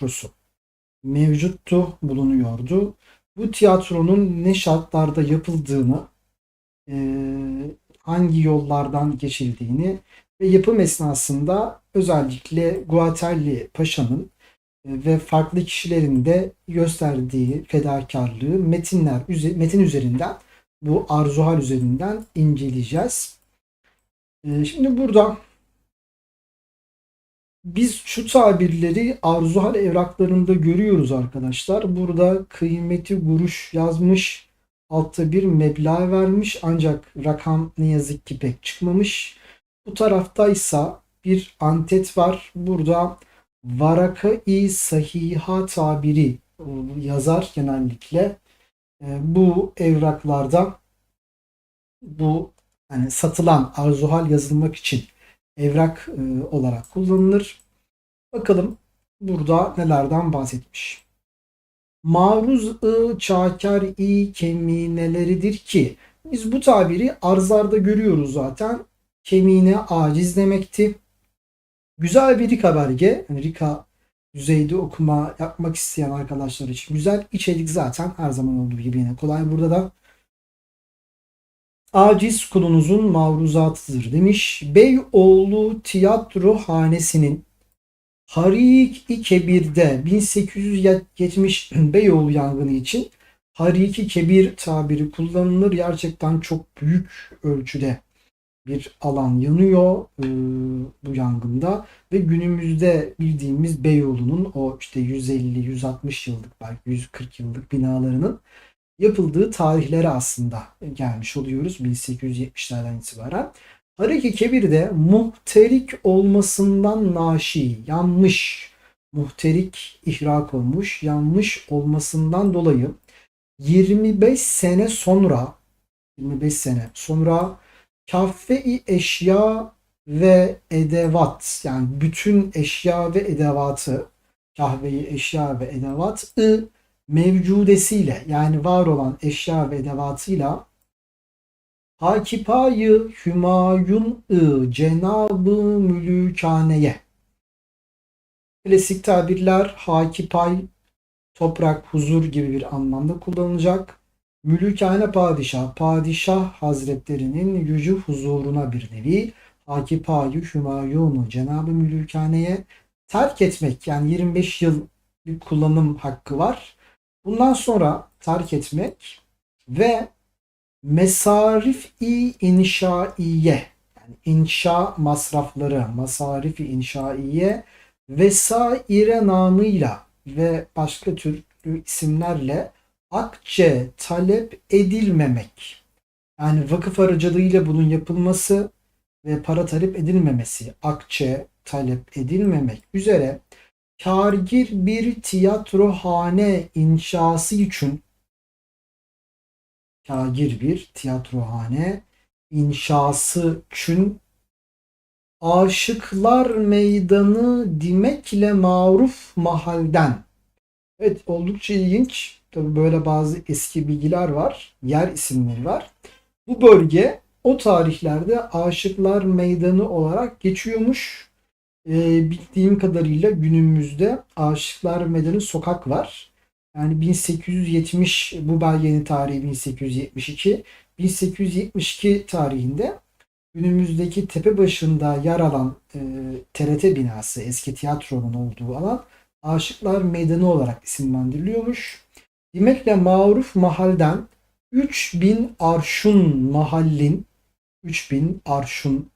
tiyatrosu mevcuttu, bulunuyordu. Bu tiyatronun ne şartlarda yapıldığını, eee, hangi yollardan geçildiğini ve yapım esnasında özellikle Guatelli Paşa'nın e, ve farklı kişilerin de gösterdiği fedakarlığı metinler metin üzerinden bu arzuhal üzerinden inceleyeceğiz. E, Şimdi burada biz şu tabirleri arzuhal evraklarında görüyoruz arkadaşlar. Burada kıymeti kuruş yazmış, altta bir meblağ vermiş ancak rakam ne yazık ki pek çıkmamış. Bu taraftaysa bir antet var. Burada varaka-i sahiha tabiri yazar genellikle. E, Bu evraklarda bu hani satılan arzuhal yazılmak için evrak e, olarak kullanılır. Bakalım burada nelerden bahsetmiş. Maruz-ı çakar-i kemineleridir ki biz bu tabiri arzlarda görüyoruz zaten. Kemine aciz demekti. Güzel bir Rika belge. Yani Rika düzeyde okuma yapmak isteyen arkadaşlar için güzel. İçerik zaten her zaman olduğu gibi yine kolay burada da. Aciz kulunuzun mavruzatıdır demiş. Beyoğlu Tiyatro Hanesi'nin Harik-i Kebir'de 1870 Beyoğlu yangını için Harik-i Kebir tabiri kullanılır. Gerçekten çok büyük ölçüde bir alan yanıyor e, bu yangında ve günümüzde bildiğimiz Beyoğlu'nun o işte 150-160 yıllık belki 140 yıllık binalarının yapıldığı tarihlere aslında gelmiş oluyoruz 1870'lerden itibaren. Hareki Kebir'de muhterik olmasından naşi, yanmış, muhterik ihrak olmuş, yanmış olmasından dolayı 25 sene sonra 25 sene sonra kaffe-i eşya ve edevat yani bütün eşya ve edevatı kahveyi eşya ve edevatı mevcudesiyle yani var olan eşya ve edevatıyla Hakipayı Hümayun-ı Cenab-ı Mülükaneye Klasik tabirler Hakipay toprak, huzur gibi bir anlamda kullanılacak. Mülükane padişah, padişah hazretlerinin yücü huzuruna bir nevi. Hakipayı Hümayun'u Cenab-ı Mülükane'ye terk etmek yani 25 yıl bir kullanım hakkı var. Bundan sonra terk etmek ve mesarif-i inşaiye yani inşa masrafları, masarif-i inşaiye vesaire namıyla ve başka türlü isimlerle akçe talep edilmemek. Yani vakıf aracılığıyla bunun yapılması ve para talep edilmemesi, akçe talep edilmemek üzere kargir bir tiyatrohane inşası için kagir bir tiyatrohane inşası için Aşıklar Meydanı dimekle maruf mahalden. Evet oldukça ilginç. Tabii böyle bazı eski bilgiler var. Yer isimleri var. Bu bölge o tarihlerde Aşıklar Meydanı olarak geçiyormuş. Ee, bildiğim kadarıyla günümüzde Aşıklar Meydanı sokak var. Yani 1870 bu belgenin tarihi 1872. 1872 tarihinde günümüzdeki tepe başında yer alan e, TRT binası eski tiyatronun olduğu alan Aşıklar Meydanı olarak isimlendiriliyormuş. Dimekle maruf mahalden 3000 arşun mahallin 3000 arşun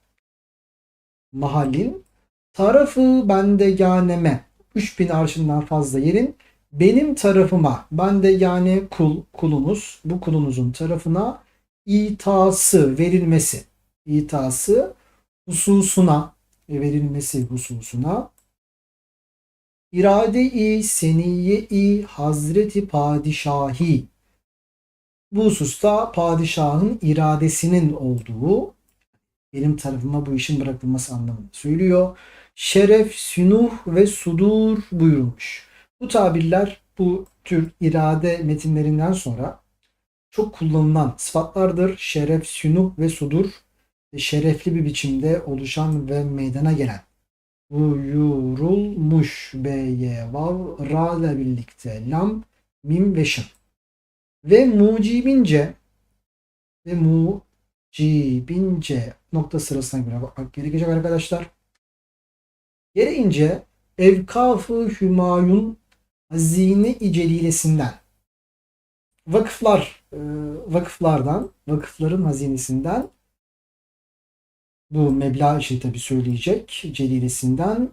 mahallin tarafı bendeganeme 3000 arşından fazla yerin. Benim tarafıma bendegane kul kulunuz. Bu kulunuzun tarafına itası verilmesi. İtası hususuna verilmesi hususuna. İrade-i seniye-i Hazreti Padişahi. Bu hususta padişahın iradesinin olduğu benim tarafıma bu işin bırakılması anlamını söylüyor. Şeref, sünuh ve sudur buyurmuş. Bu tabirler bu tür irade metinlerinden sonra çok kullanılan sıfatlardır. Şeref, sünuh ve sudur şerefli bir biçimde oluşan ve meydana gelen buyurulmuş. B, Y, Vav, Ra ile birlikte lam, mim ve şın. Ve mucibince ve mucibince nokta sırasına göre bakmak gerekecek arkadaşlar. Gereğince Evkaf-ı Hümayun Hazine-i Celilesinden vakıflar e, vakıflardan vakıfların hazinesinden bu meblağ için tabi söyleyecek celilesinden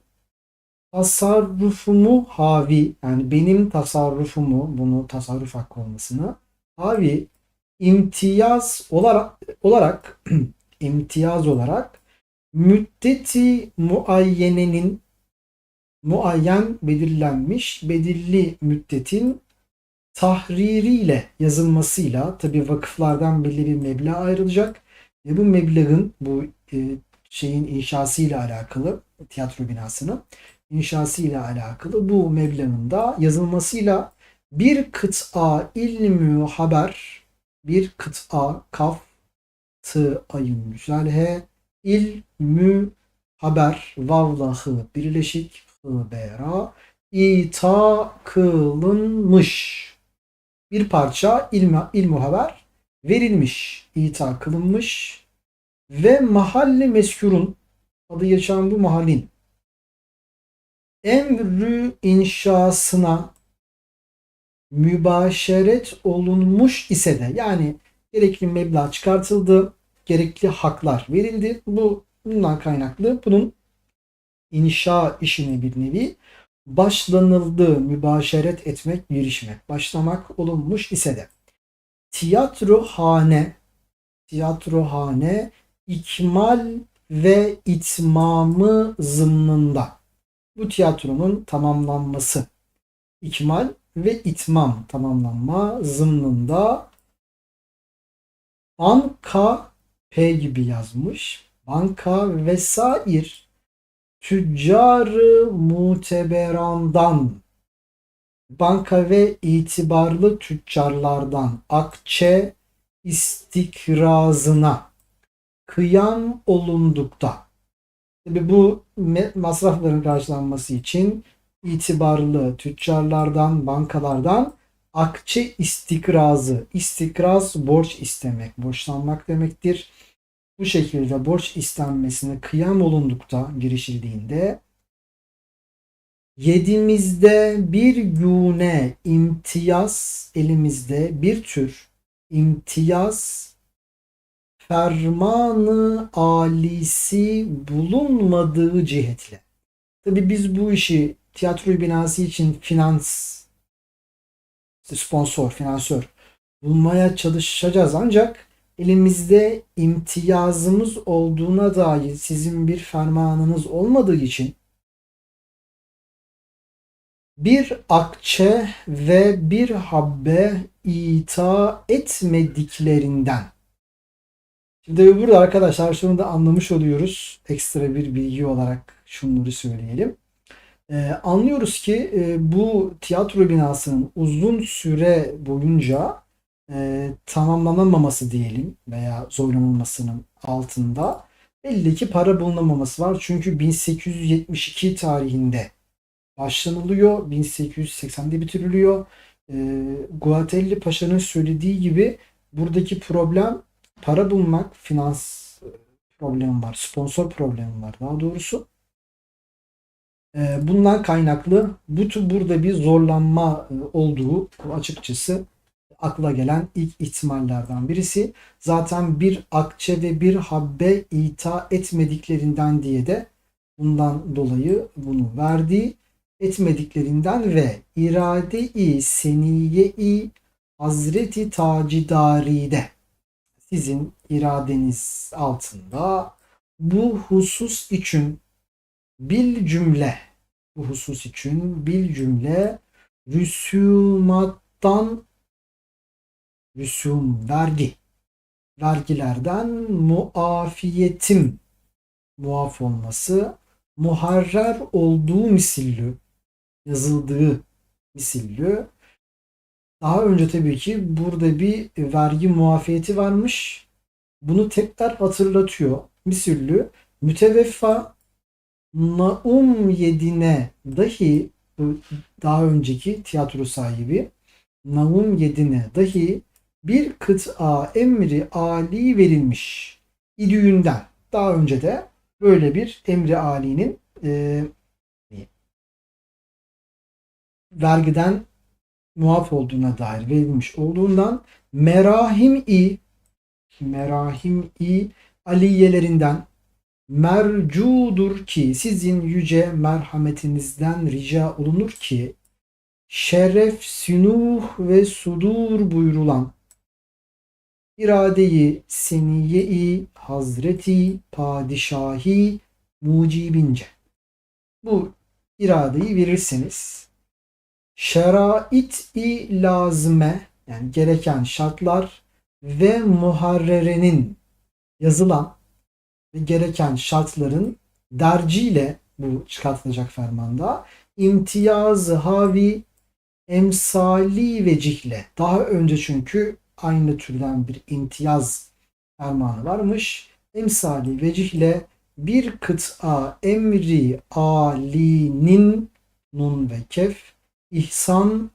tasarrufumu havi yani benim tasarrufumu bunu tasarruf hakkı olmasını havi imtiyaz olarak olarak imtiyaz olarak müddeti muayyenenin muayyen belirlenmiş belirli müddetin tahririyle yazılmasıyla tabi vakıflardan belli bir meblağ ayrılacak ve bu meblağın bu e, şeyin inşasıyla alakalı tiyatro binasının inşasıyla alakalı bu meblağın da yazılmasıyla bir kıta ilmü haber bir kıta kaf tı ayın güzel he ilmü haber vavlahı birleşik hı bera. İta kılınmış bir parça ilmi, ilmu haber verilmiş, ita kılınmış ve mahalle meskurun adı geçen bu mahallin emrü inşasına mübaşeret olunmuş ise de yani gerekli meblağ çıkartıldı, gerekli haklar verildi. Bu bundan kaynaklı bunun inşa işine bir nevi başlanıldı, mübaşeret etmek, girişmek, başlamak olunmuş ise de. Tiyatrohane tiyatrohane ikmal ve itmamı zımnında. Bu tiyatronun tamamlanması. İkmal ve itmam tamamlanma zımnında banka P gibi yazmış. Banka vesair tüccarı muteberandan banka ve itibarlı tüccarlardan akçe istikrazına kıyam olundukta Tabi bu masrafların karşılanması için itibarlı tüccarlardan, bankalardan akçe istikrazı, istikraz borç istemek, borçlanmak demektir bu şekilde borç istenmesine kıyam olundukta girişildiğinde yedimizde bir güne imtiyaz elimizde bir tür imtiyaz fermanı alisi bulunmadığı cihetle. Tabi biz bu işi tiyatro binası için finans sponsor, finansör bulmaya çalışacağız ancak elimizde imtiyazımız olduğuna dair sizin bir fermanınız olmadığı için bir akçe ve bir habbe ita etmediklerinden. Şimdi burada arkadaşlar şunu da anlamış oluyoruz. Ekstra bir bilgi olarak şunları söyleyelim. Ee, anlıyoruz ki e, bu tiyatro binasının uzun süre boyunca e, tamamlanamaması diyelim veya zorlanılmasının altında belli ki para bulunamaması var. Çünkü 1872 tarihinde başlanılıyor. 1880'de bitiriliyor. E, Guatelli Paşa'nın söylediği gibi buradaki problem para bulmak, finans problemi var, sponsor problemi var daha doğrusu. E, bundan kaynaklı bu burada bir zorlanma e, olduğu açıkçası akla gelen ilk ihtimallerden birisi. Zaten bir akçe ve bir habbe ita etmediklerinden diye de bundan dolayı bunu verdi. Etmediklerinden ve irade-i seniye-i Hazreti Tacidari'de sizin iradeniz altında bu husus için bil cümle bu husus için bil cümle rüsumattan rüsum, vergi. Vergilerden muafiyetim muaf olması, muharrer olduğu misillü, yazıldığı misillü. Daha önce tabii ki burada bir vergi muafiyeti varmış. Bunu tekrar hatırlatıyor. Misillü müteveffa Naum Yedin'e dahi bu daha önceki tiyatro sahibi Naum Yedin'e dahi bir kıta emri ali verilmiş idüğünden. Daha önce de böyle bir emri alinin e, vergiden muaf olduğuna dair verilmiş olduğundan merahim-i merahim-i aliyelerinden mercudur ki sizin yüce merhametinizden rica olunur ki şeref, sünuh ve sudur buyurulan iradeyi seniye-i hazreti padişahi mucibince. Bu iradeyi verirseniz şerait-i lazime yani gereken şartlar ve muharrerenin yazılan ve gereken şartların derciyle bu çıkartılacak fermanda imtiyaz havi emsali vecihle daha önce çünkü aynı türden bir imtiyaz fermanı varmış. Emsali vecihle bir kıta emri alinin nun ve kef ihsan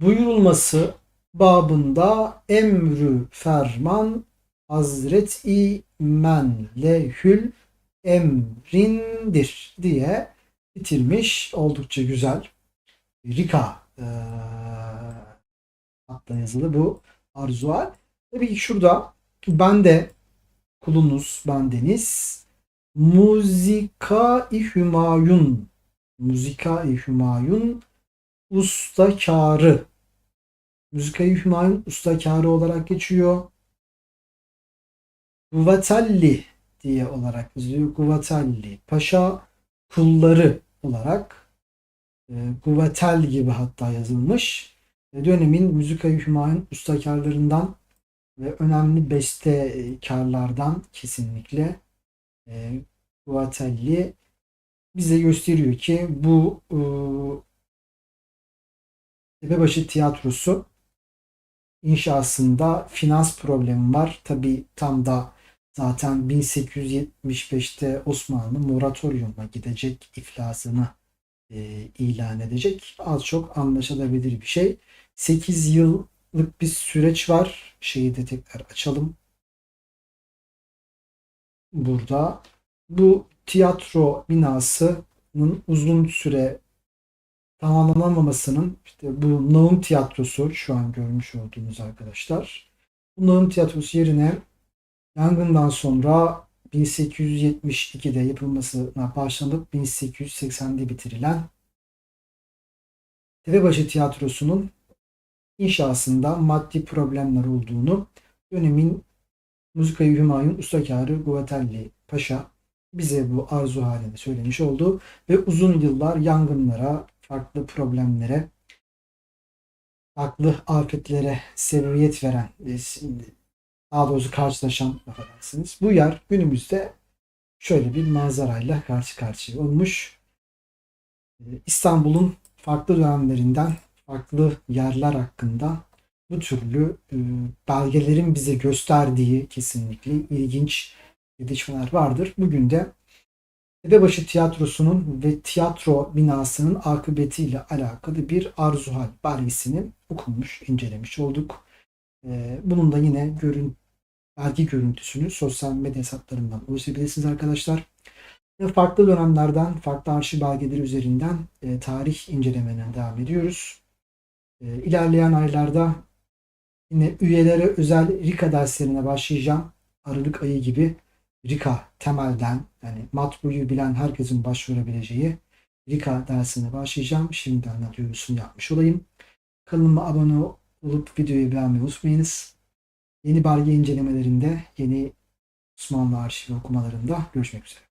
buyurulması babında emrü ferman hazreti men lehül emrindir diye bitirmiş. Oldukça güzel. Rika e, hatta yazılı bu arzual. Tabii ki şurada ben de kulunuz bendeniz Muzika-i Hümayun Muzika-i Hümayun ustakarı Müzika-i Hümayun ustakarı olarak geçiyor. Kuvvetelli diye olarak yazılıyor. Kuvvetelli. Paşa kulları olarak e, Kuvvetel gibi hatta yazılmış. E, dönemin Müzika-i Hümayun ustakarlarından ve önemli bestekarlardan kesinlikle e, Kuvvetelli bize gösteriyor ki bu e, Tepebaşı tiyatrosu inşasında finans problemi var. Tabi tam da zaten 1875'te Osmanlı moratoriumla gidecek iflasını e, ilan edecek. Az çok anlaşılabilir bir şey. 8 yıllık bir süreç var. Şeyi de tekrar açalım. Burada bu tiyatro binasının uzun süre tamamlanamamasının işte bu Nağım Tiyatrosu şu an görmüş olduğunuz arkadaşlar. Bu Nağım Tiyatrosu yerine yangından sonra 1872'de yapılmasına başlanıp 1880'de bitirilen Tepebaşı Tiyatrosu'nun inşasında maddi problemler olduğunu dönemin Müzikayı Hümayun Ustakarı Guatelli Paşa bize bu arzu halini söylemiş oldu ve uzun yıllar yangınlara, farklı problemlere, farklı afetlere sebebiyet veren, daha doğrusu karşılaşan affedersiniz. Bu yer günümüzde şöyle bir manzarayla karşı karşıya olmuş. E, İstanbul'un farklı dönemlerinden farklı yerler hakkında bu türlü e, belgelerin bize gösterdiği kesinlikle ilginç gelişmeler vardır. Bugün de Tepebaşı Tiyatrosu'nun ve tiyatro binasının akıbetiyle alakalı bir arzuhal belgesini okunmuş, incelemiş olduk. Ee, bunun da yine görün, belge görüntüsünü sosyal medya hesaplarından ulaşabilirsiniz arkadaşlar. Ve farklı dönemlerden, farklı arşiv belgeleri üzerinden e, tarih incelemelerine devam ediyoruz. E, ilerleyen aylarda yine üyelere özel Rika derslerine başlayacağım. Aralık ayı gibi Rika temelden yani matbuyu bilen herkesin başvurabileceği Rika dersine başlayacağım. Şimdiden de duyurusunu yapmış olayım. Kanalıma abone olup videoyu beğenmeyi unutmayınız. Yeni belge incelemelerinde, yeni Osmanlı arşivi okumalarında görüşmek üzere.